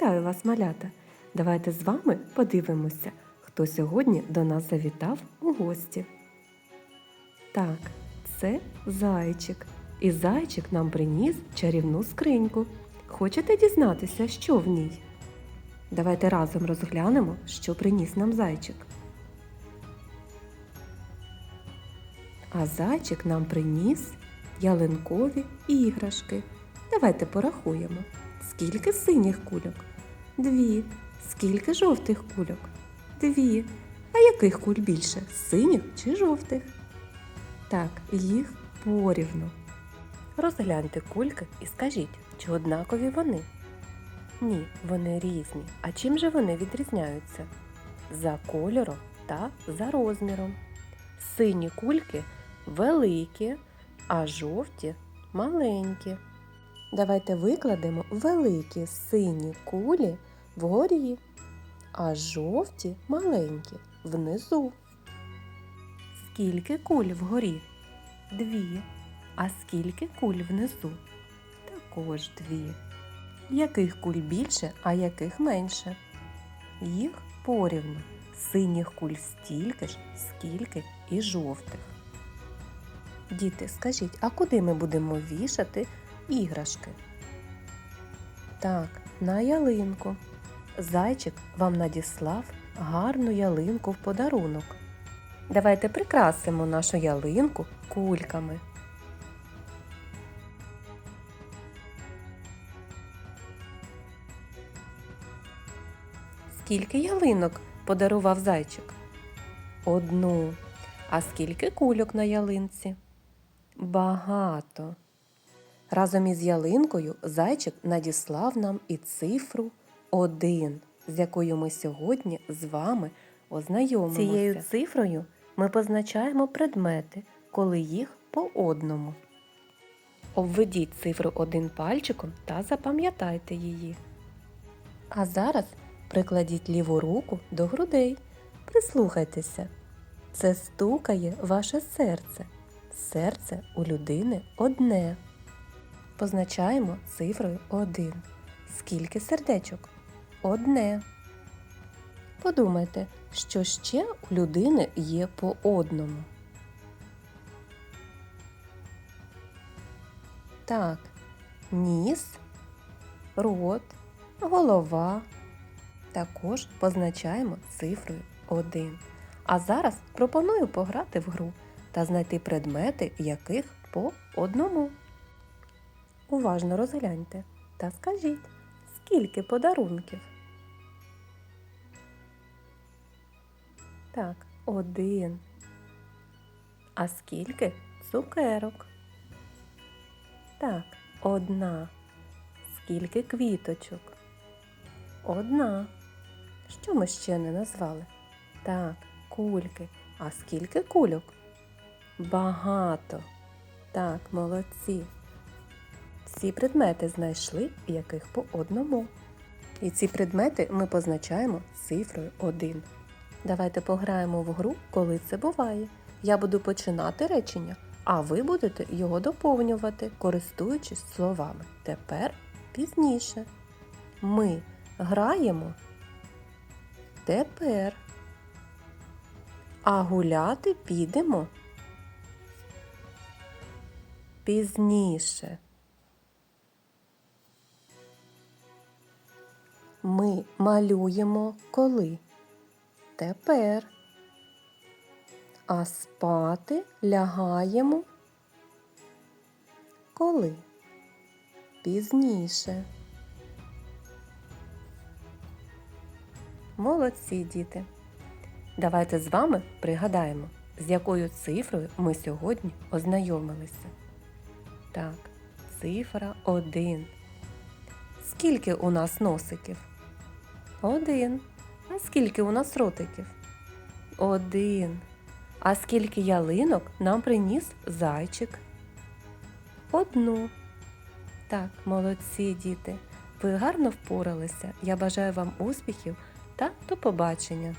Вітаю вас, малята! Давайте з вами подивимося, хто сьогодні до нас завітав у гості. Так, це зайчик. І зайчик нам приніс чарівну скриньку. Хочете дізнатися, що в ній? Давайте разом розглянемо, що приніс нам зайчик. А зайчик нам приніс ялинкові іграшки. Давайте порахуємо. Скільки синіх кульок? Дві. Скільки жовтих кульок? Дві. А яких куль більше? Синіх чи жовтих? Так, їх порівну. Розгляньте кульки і скажіть, чи однакові вони? Ні, вони різні. А чим же вони відрізняються? За кольором та за розміром. Сині кульки великі, а жовті маленькі. Давайте викладемо великі сині кулі вгорі, а жовті маленькі внизу. Скільки куль вгорі? Дві. А скільки куль внизу? Також дві. Яких куль більше, а яких менше? Їх порівну. Синіх куль стільки ж, скільки і жовтих. Діти, скажіть, а куди ми будемо вішати іграшки? Так, на ялинку. Зайчик вам надіслав гарну ялинку в подарунок. Давайте прикрасимо нашу ялинку кульками. Скільки ялинок подарував зайчик? Одну. А скільки кульок на ялинці? Багато. Разом із ялинкою зайчик надіслав нам і цифру 1, з якою ми сьогодні з вами ознайомимося. Цією цифрою ми позначаємо предмети, коли їх по одному. Обведіть цифру 1 пальчиком та запам'ятайте її. А зараз прикладіть ліву руку до грудей. Прислухайтеся. Це стукає ваше серце. Серце у людини одне. Позначаємо цифрою 1. Скільки сердечок? Одне. Подумайте, що ще у людини є по одному. Так, ніс, рот, голова. Також позначаємо цифрою 1. А зараз пропоную пограти в гру та знайти предмети, яких по одному. Уважно розгляньте та скажіть, скільки подарунків? Так, один. А скільки цукерок? Так, одна. Скільки квіточок? Одна. Що ми ще не назвали? Так, кульки. А скільки кульок? Багато. Так, молодці. Ці предмети знайшли, яких по одному. І ці предмети ми позначаємо цифрою 1. Давайте пограємо в гру, коли це буває. Я буду починати речення, а ви будете його доповнювати, користуючись словами. Тепер пізніше. Ми граємо тепер. А гуляти підемо пізніше. Ми малюємо коли? Тепер. А спати лягаємо коли? Пізніше. Молодці діти. Давайте з вами пригадаємо, з якою цифрою ми сьогодні ознайомилися. Так, цифра 1. Скільки у нас носиків? Один. А скільки у нас ротиків? Один. А скільки ялинок нам приніс зайчик? Одну. Так, молодці діти. Ви гарно впоралися. Я бажаю вам успіхів та до побачення!